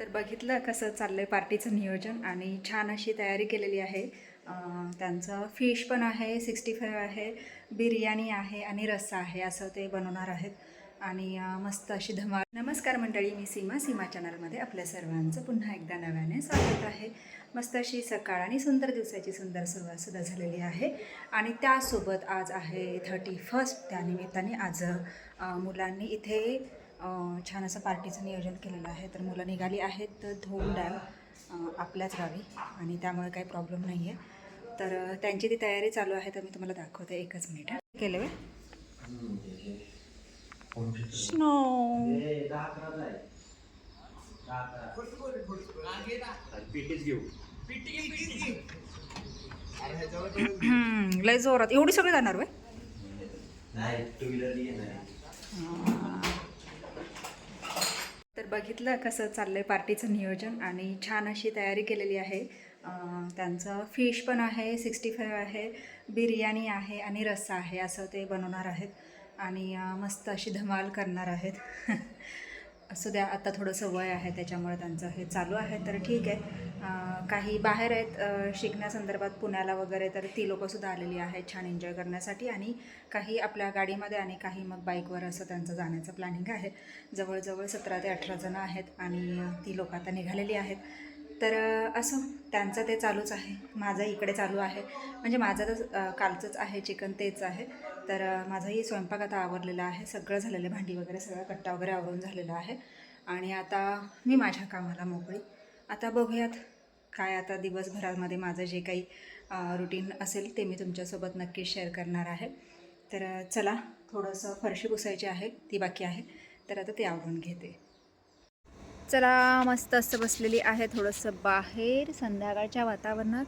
तर बघितलं कसं चाललं आहे पार्टीचं नियोजन आणि छान अशी तयारी केलेली आहे. त्यांचं फिश पण आहे सिक्स्टी फाईव्ह आहे बिर्याणी आहे आणि रस्सा आहे असं ते बनवणार आहेत. आणि मस्त अशी धमाल. नमस्कार मंडळी मी सीमा सीमा चॅनलमध्ये आपल्या सर्वांचं पुन्हा एकदा नव्याने स्वागत आहे. मस्त अशी सकाळ आणि सुंदर दिवसाची सुंदर सुरुवात सुद्धा झालेली आहे. आणि त्यासोबत आज आहे थर्टी फर्स्ट त्यानिमित्ताने आज मुलांनी इथे छान असं पार्टीचं नियोजन केलेलं आहे. तर मुलं निघाली आहेत धूम डॅम आपल्याच गावी आणि त्यामुळे काही प्रॉब्लेम नाही आहे तर त्यांची ती तयारी चालू आहे तर मी तुम्हाला दाखवते एकच मिनिट. हा. केलं वे? स्नो. लय जोरात. एवढी सगळी जाणार वे नाही टू व्हीलर नाही तर बघितलं कसं चाललंय पार्टीचं नियोजन आणि छान अशी तयारी केलेली आहे. त्यांचं फिश पण आहे सिक्स्टी फाईव्ह आहे बिर्याणी आहे आणि रस्सा आहे असं ते बनवणार आहेत. आणि मस्त अशी धमाल करणार आहेत. असू द्या आता थोडंसं वय आहे त्याच्यामुळे त्यांचं हे चालू आहे तर ठीक आहे. काही बाहेर आहेत शिकण्यासंदर्भात पुण्याला वगैरे तर ती लोकंसुद्धा आलेली आहेत छान एन्जॉय करण्यासाठी. आणि काही आपल्या गाडीमध्ये आणि काही मग बाईकवर असं त्यांचं जाण्याचं प्लॅनिंग आहे. जवळजवळ सतरा ते अठरा जणं आहेत आणि ती लोकं आता निघालेली आहेत. तर असं त्यांचं ते चालूच आहे. माझं इकडे चालू आहे. म्हणजे माझं तर कालचंच आहे चिकन तेच आहे. तर माझाही स्वयंपाक आता आवरलेला आहे. सगळं झालेलं आहे. भांडी वगैरे सगळं कट्टा वगैरे आवरून झालेला आहे. आणि आता मी माझ्या कामाला मोकळी. आता बघूयात काय आता दिवसभरामध्ये माझं जे काही रुटीन असेल ते मी तुमच्यासोबत नक्की शेअर करणार आहे. तर चला थोडंसं फरशी पुसायची आहे. ती बाकी आहे. तर आता ते आवरून घेते. चला मस्त असं बसलेली आहे थोडंसं बाहेर. संध्याकाळच्या वातावरणात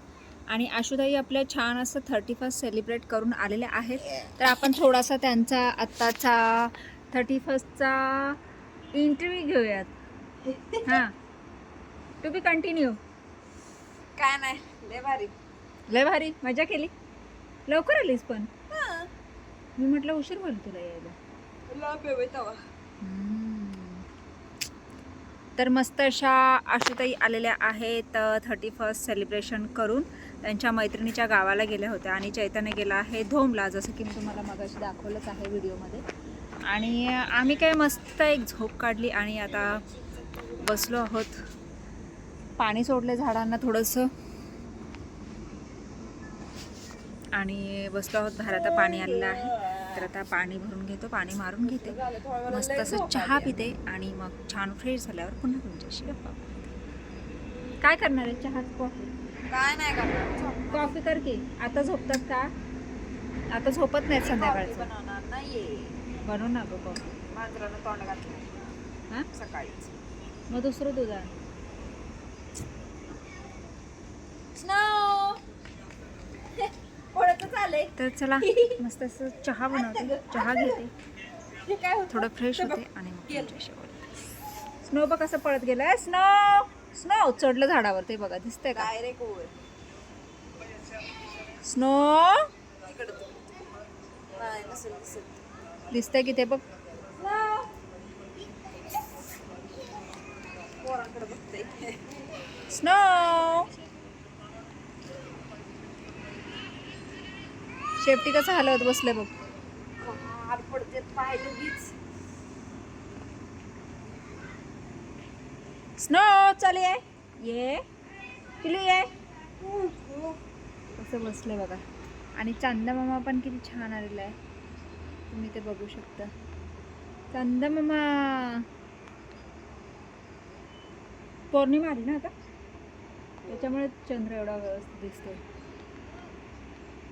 आणि आशुताई आपल्या छान असं थर्टी फर्स्ट सेलिब्रेट करून आलेल्या आहेत. तर आपण थोडासा त्यांचा आत्ताचा थर्टी फर्स्टचा इंटरव्ह्यू घेऊयात. हां. टू बी कंटिन्यू काय नाही लय भारी. लय भारी? मजा केली? लवकर आलीस पण? मी म्हटलं उशीर बोल तुला यायला. तर मस्त अशा आशुताई आलेल्या आहेत थर्टी फर्स्ट सेलिब्रेशन करून. त्यांच्या मैत्रिणीच्या गावाला गेल्या होत्या आणि चैतन्य गेला आहे धोमला जसं की मी तुम्हाला मगाशी दाखवलंच आहे व्हिडिओमध्ये. आणि आम्ही काय मस्त एक झोप काढली आणि आता बसलो आहोत. पाणी सोडले झाडांना थोडंसं. आणि बसलो आहोत बाहेर आता पाणी आलेलं आहे. तर आता पाणी भरून घेतो पाणी मारून घेते. मस्त असं चहा पिते आणि मग छान फ्रेश झाल्यावर पुन्हा तुमच्याशी गप्पा काय करणार आहे चहा कॉफी काय नाही करणार कॉफी कर की. आता झोपतात का? आता झोपत नाहीत कॉफी संध्याकाळचं. बनवणार नाहीये. बनव ना गं कॉफी. मांजरानं तोंड घातलं हां? सकाळीच. मग दुसरं दूध आण. तर चला मस्त असं चहा बनवते. चहा घेते. थोडं फ्रेश होते आणि मग स्नो बघ कसं पळत गेलाय स्नो! स्नो चढलं झाडावर ते बघा दिसतंय का? काय रे स्नो इकडं तू. नाही नसेल दिसत दिसतंय की ते बघ. पोरांकडे बघते स्नो शेपटी कसं हलवत बसले बघ. पडते पाय लगेच स्नो चल ये ये. किलू ये. असं बसलं बघा. आणि चांदा मामा पण किती छान आलेला आहे. तुम्ही ते बघू शकता. चांदा मामा. पौर्णिमा आली ना आता? त्याच्यामुळे चंद्र एवढा व्यवस्थित दिसतोय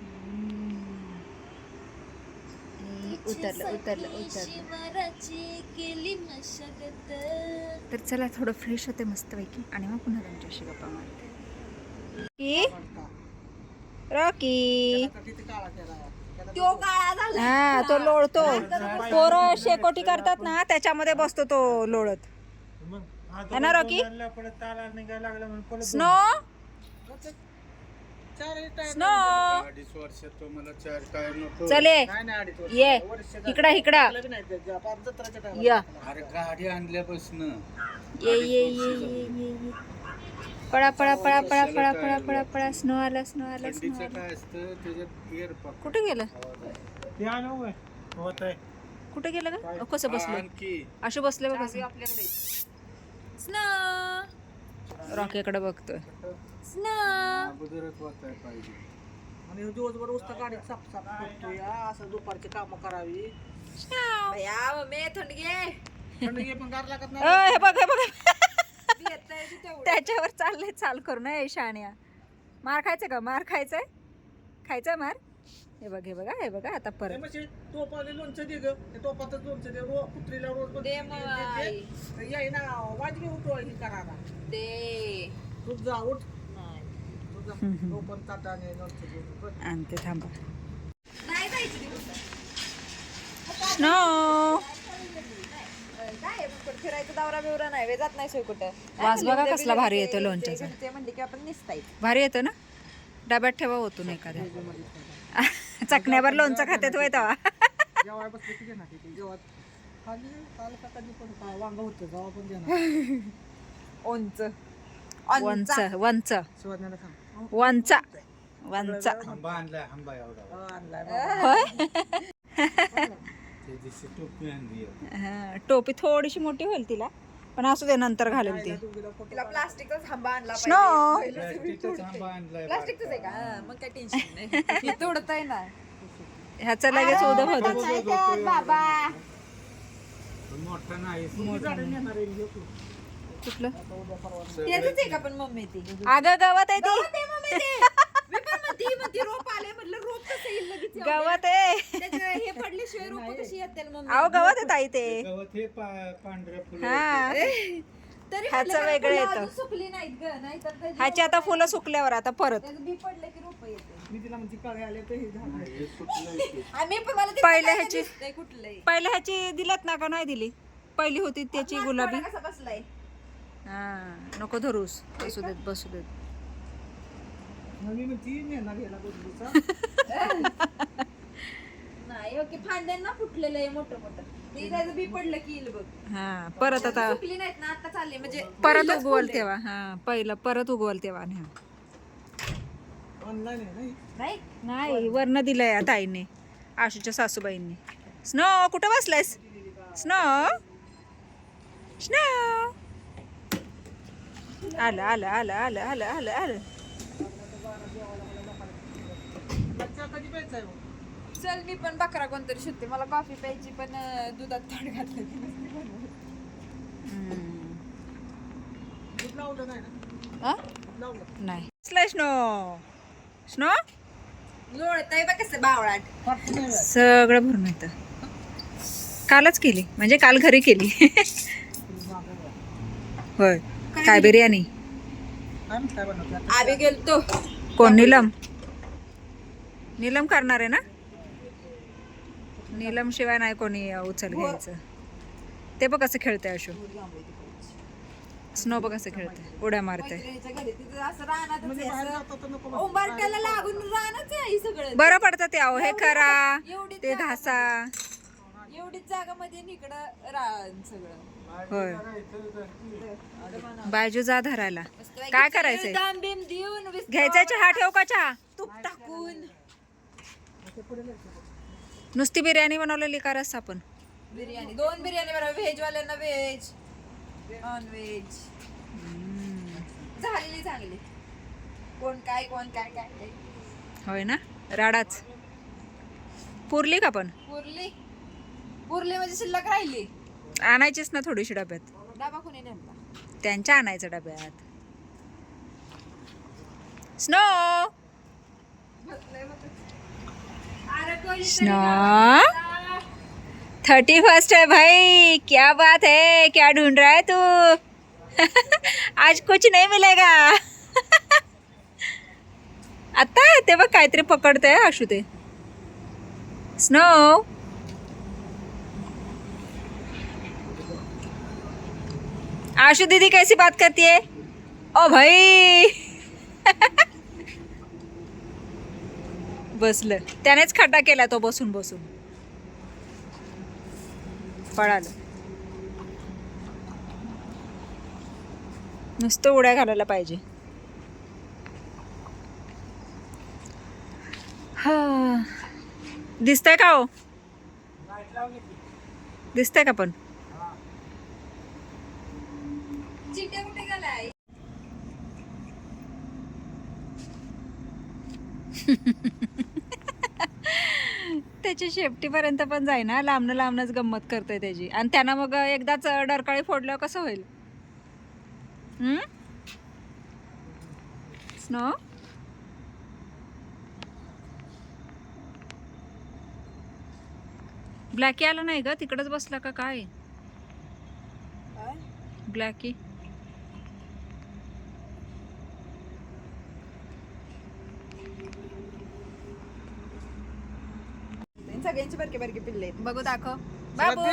हम्म. आणि उतरलं उतरलं उतरलं. तर चला थोडं फ्रेश होते मस्तपैकी. आणि मग पुन्हा तुमच्याशी गप्पा मारते. की रॉकी? तो काळा झाला. हा तो लोळतो. पोरं शेकोटी करतात ना त्याच्यामध्ये बसतो तो लोळत. है ना रॉकी? स्नो? स्नो अडीच वर्षात मला चार काय नको चले. ये. इकडा इकडा. या. अरे गाडी आणल्यापासून. ये ये ये ये पळा पळा पळा पळा पळा पळा पळा पळा. स्नो आला स्नो आला स्नो थंडीचं आला. काय असतं? त्याच्यात एअर पकडतो कुठे गेलं? होत आहे. कुठे गेलं का कसं बसलं? आणखी. असं बसलं बघ स्नो रॉकेकडे बघतोय. आणि दिवसभर उस्ता गाडीत साफ साफ करतो या असं दुपारची कामं करावी. या पण गार लागत नाही. हे बघ हे बघ. तेवढं. त्याच्यावर चाललंय चाल करू नये शाण्या. मार खायचं का? मार खायचंय? खायचंय मार? हे बघ हे बघा हे बघा आता परत. म्हणजे लोणचं दे ग. ते टोपातच लोणचं दे. रो कुत्रीला रोज पण दे मग. आई. याय ना वाजवी उठो ही करायला. दे. तू जा उठ. नाही. तू जा. तो पण ताटाने लोणचं घेऊन बस. आणते थांबा. नाही जायचं काय फिरायचं दौरा बिवरा नाही वे जात नाही सोय कुठं. वास बघा ते कसला भारी येतो लोणच्याचा. ते- म्हणले की आपण निसताय भारी येतं ना? डब्यात ठेवा होतून एखाद्या. चकण्यावर लोणचं खात्यात होय तवा जेवाय बसले की ना तिथे जेवत खाली काल का कधी पण काय वांग होतं जेव्हा पण देणार ओंच वंच वंच शिवाज्ञाला सांग वंचा वंचा आंबा आणलाय आंबा एवढा आणलाय. होय टोपी थोडीशी मोठी होईल तिला. पण असू दे नंतर घालेल ती. तिला प्लास्टिकचा थांबा आणला स्नो! प्लास्टिकचाच आंबा आणलाय प्लास्टिकच आहे का? हा, मग काय टेन्शन नाही. तोडत आहे ना. ह्याचं लगेच उदक होतं बाबा? पण मोठा नाही. कुठलं? त्याच आहे का पण मम्मी ती? अगं गवत आहे ती. ते. मी पण म्हणते म्हणते रोप आले म्हटलं रोप कसं येईल लगेच? गवत आहे. हे पडल्याशिवाय रोप कशी येतील मम्मी? अहो गवत आहे ताई ते. गवत हे पा- पांढऱ्या फुलं हा. तरी ह्याचं म्हटलं वेगळं फुलं येतं. अजून सुकली नाहीत ग त्याची ह्याची आता फुलं सुकल्यावर आता परत. त्याचं बी पडलं की रोप येते. मी तिला म्हणते काळे आले तर हे झाड हे सुटलंय की. आम्ही पण मला पहिल्या ह्याची- पहिल्या ह्याची दिल्यात ना का? नाही दिली. पहिली होती त्याची गुलाबी. कसा बसलाय? हा नको धरूस. बसू देत बसू देत. मी म्हणते नेणार याला गोदडीचा नाही ओके फांद्यांना फुटलेलं आहे मोठं मोठं. ते त्याचं बी पडलं की येईल बघ. हा परत आता सुकली नाहीत ना आता चालले म्हणजे परत पहिलंच उगवल. तेव्हा हा पहिलं परत उगवल तेव्हा न्या ऑनलाईन आहे नाही नाही? नाही वर्ण दिलंय आता आईने आशूच्या सासूबाईंनी. स्नो कुठं बसलायस? Snow snow. आलं आलं आलं आलं आलं आलं आलं. प्यायचा आहे हो? चल मी पण बकरा कोणतरी शोधते मला कॉफी प्यायची पण अं, दुधात थोड घातलं की नसती बनवत. हम्म. दूध लावलं नाही ना आ? दूध लावलं नाही बसलाय स्नो स्नो लोळतंय बघ कसं बावळाट फाटलं नाही व्हायचं. सगळं भरून येतं कालच केली म्हणजे काल घरी केली होय काय बिर्याणी काय म्हणताय बनवते आता? आम्ही गेलतो कोण नीलम नीलम करणार आहे ना? नीलम शिवाय नाही कोणी उचल घ्यायचं. ते बघ कसं खेळतंय अशो. स्नो बघ कसं खेळतंय. उड्या मारते बरं पडतं ते अहो हे करा. ते घासा. एवढीच जागा मध्ये इकडं सगळं. होय. जा धरायला. काय करायचंय? विस्तार. घ्यायचा चहा ठेव का चहा? तूप टाकून. नुसती बिर्याणी बनवलेली का रस आपण बिर्याणी. दोन बिर्याणी बरोबर व्हेज वाल्यांना व्हेज नॉन व्हेज झालेली चांगली. कोण काय कोण काय काय काय. होय ना? राडाच. पुरली का पण? पुरली. पुरली म्हणजे शिल्लक राहिली. आणायचीच ना थोडीशी डब्यात. डाबा कोणी नेमला? त्यांच्या आणायचं डब्यात. स्नो! स्नो थर्टी फ़र्स्ट है भाई क्या बात है क्या ढूंढ रहा है तू? आज कुछ नहीं मिलेगा। आता ते बघ काहीतरी पकडतंय आशू ते. स्नो. आशु दीदी कैसी बात करती है? ओ भाई. बसलं. त्यानेच खड्डा केला तो बसून बसून. पळालं. नुसतं उड्या घालायला पाहिजे. हा. दिसतंय का हो? दिसतंय का पण? त्याची शेपटीपर्यंत पण जाईना. लांबनं लांबनच गंमत करतोय त्याची. आणि त्यानं मग एकदाच डरकाळी फोडल्यावर कसं होईल? स्नो? ब्लॅकी आलं नाही ग? तिकडच बसला का काय? ब्लॅकी? सगळ्यांची बारके बारके पिल्ले आहेत. बघू दाखव. बाबू.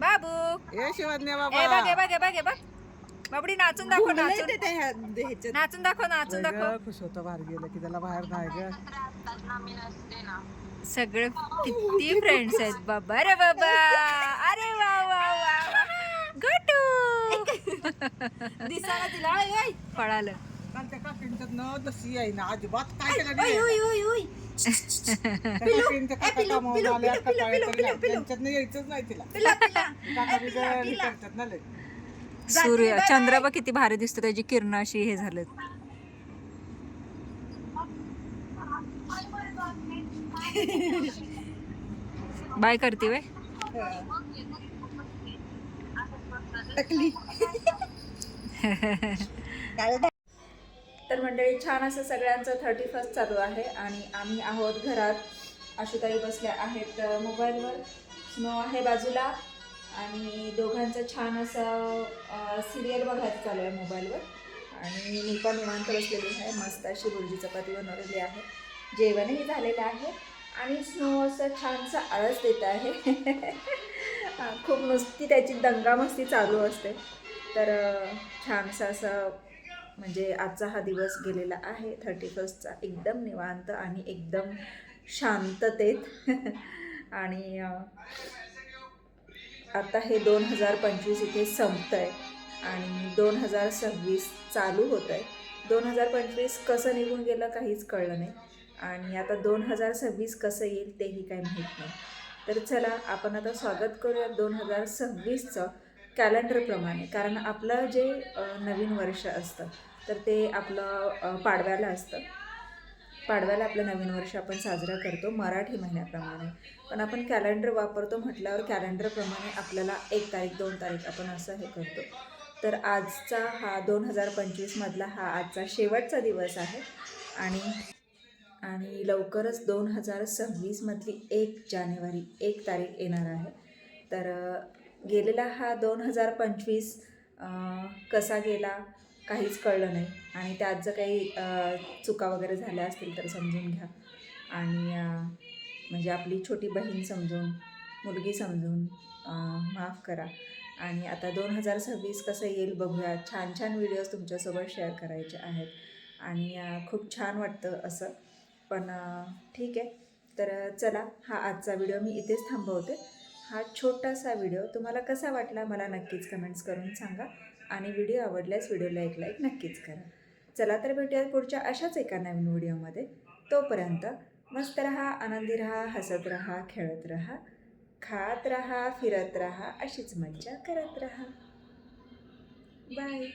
बाबू! ए शिवज्ञा ए बाबा. बघ ए बघ ए बघ ए बघ. बाबडी नाचून दाखव नाचून. ते त्या ह्या- ह्याच्यात. नाचून दाखव नाचून दाखव. खुश होतं बाहेर गेलं की त्याला बाहेर नाही ग सगळे किती फ्रेंड्स आहेत. बाबा रे बाबा. अरे वा वा वा वा. गटू! दिसायला तिला. पळालं. काल त्या काकींच्यात न तशी आहे ना अजिबात काय केलं ओय, नाही ओय, ओय, ओय. यायचंच नाही तिला. करतात ना लय. सूर्य चंद्र बघ किती भारी दिसतो त्याची किरण अशी हे झालेत. बाय करते वे टकली. तर मंडळी छान असं सगळ्यांचं थर्टी फर्स्ट चालू आहे आणि आम्ही आहोत घरात. आशुताई बसल्या आहेत मोबाईलवर. स्नो आहे बाजूला आणि दोघांचं छान असं सिरियल बघायचं चालू आहे मोबाईलवर. आणि मी पण निवांत बसलेली आहे. मस्त अशी बुर्जी चपाती बनवलेली आहे. जेवणही झालेलं आहे आणि स्नो असं छानसं आळस देत आहे. खूप नुसती त्याची दंगामस्ती चालू असते. तर छानसं असं म्हणजे आजचा हा दिवस गेलेला आहे. थर्टी फर्स्टचा एकदम निवांत आणि एकदम शांततेत. आणि आता हे दोन हजार पंचवीस इथे संपतं आहे आणि दोन हजार सव्वीस चालू होतं आहे दोन हजार पंचवीस कसं निघून गेलं काहीच कळलं नाही. आणि आता दोन हजार सव्वीस कसं येईल तेही काही माहीत नाही. तर चला आपण आता स्वागत करूया दोन हजार सव्वीसचं कॅलेंडरप्रमाणे कारण आपलं जे नवीन वर्ष असतं तर ते आपलं पाडव्याला असतं. पाडव्याला आपलं नवीन वर्ष आपण साजरा करतो मराठी महिन्याप्रमाणे. पण आपण कॅलेंडर वापरतो म्हटल्यावर कॅलेंडरप्रमाणे आपल्याला एक तारीख दोन तारीख आपण असं हे करतो. तर आजचा हा दोन हजार पंचवीसमधला हा आजचा शेवटचा दिवस आहे. आणि आणि लवकरच दोन हजार सव्वीसमधली एक जानेवारी एक तारीख येणार आहे. तर गेलेला हा दोन हजार पंचवीस कसा गेला? काहीच कळलं नाही. आणि त्यात जर काही चुका वगैरे झाल्या असतील तर समजून घ्या. आणि म्हणजे आपली छोटी बहीण समजून मुलगी समजून माफ करा. आणि आता दोन हजार सव्वीस कसं येईल बघूया. छान छान व्हिडिओज तुमच्यासोबत शेअर करायचे आहेत. आणि खूप छान वाटतं असं. पण ठीक आहे. तर चला हा आजचा व्हिडिओ मी इथेच थांबवते. हा छोटासा व्हिडिओ तुम्हाला कसा वाटला मला नक्कीच कमेंट्स करून सांगा. आणि व्हिडिओ आवडल्यास व्हिडिओला एक लाईक नक्कीच करा. चला तर भेटूया पुढच्या अशाच एका नवीन व्हिडिओमध्ये. तोपर्यंत मस्त रहा आनंदी रहा हसत रहा खेळत रहा खात रहा फिरत रहा अशीच मज्जा करत रहा. बाय